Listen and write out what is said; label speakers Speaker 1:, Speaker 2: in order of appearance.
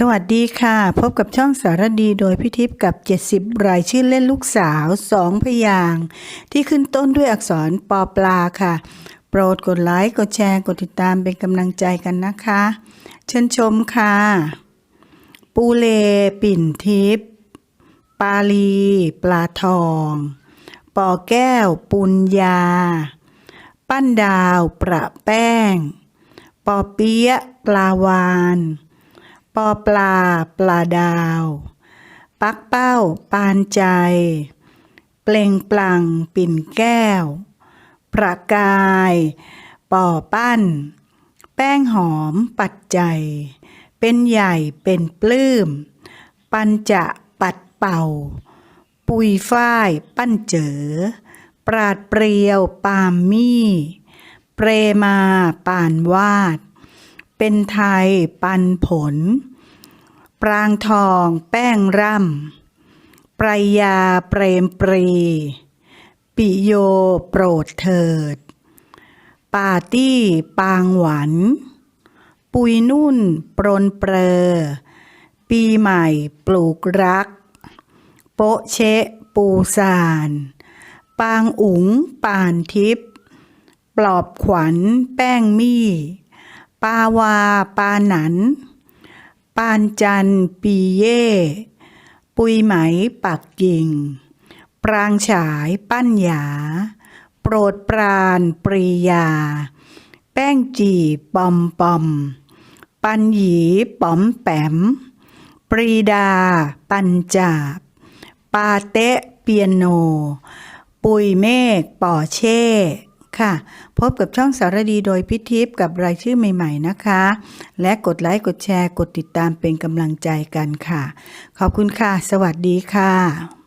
Speaker 1: สวัสดีค่ะ พบกับช่องสารดีโดยพิทิพย์กับ 70 รายชื่อเล่นลูกสาวสองพยาง ที่ขึ้นต้นด้วยอักษรปอปลาค่ะ โปรดกดไลค์ กดแชร์ กดติดตามเป็นกำลังใจกันนะคะ เชิญชมค่ะ ปูเล ปิ่นทิพย์ปาลี ปลาทอง ปอแก้ว ปุญญา ปั้นดาว ประแป้ง ปอเปี๊ยะ ปลาวาน ปอปลา ปลาดาว ปักเป้า ปานใจ เปล่งปลั่งปิ่นแก้ว ประกายปอปั้น แป้งหอม ปัดใจ เป็นใหญ่เป็นปลื้ม ปันจะปัดเป่า ปุยฝ้าย ปั้นเจอ ปราดเปรียว ปามมี่ เปรมาปานวาด เป็นไทยปันผล ปรางทองแป้งร่ำปรยาเปรมปรี ปิโยโปรดเถิด ปาร์ตี้ปางหวัน ปุยนุ่นปรนเปรอ ปีใหม่ปลูกรัก โปะเชะปูซาน ปางอุ๋งปานทิพย์ปลอบขวัญแป้งมี่ ปาวาปาหนัน ปานจันปีเย่ ปุยไหมปักกิ่ง ปรางฉายปั้นหยา โปรดปรานปรียา แป้งจีปอมปอม ปันหยีป๋อมแปม ปรีดา ปัญจาบ ปาเตะเปียโน ปุยเมฆป่อเช่ ค่ะ พบกับช่องสารดีโดยพิทิพย์กับรายชื่อใหม่ๆนะคะ และกดไลค์กดแชร์กดติดตามเป็นกำลังใจกันค่ะ ขอบคุณค่ะ สวัสดีค่ะ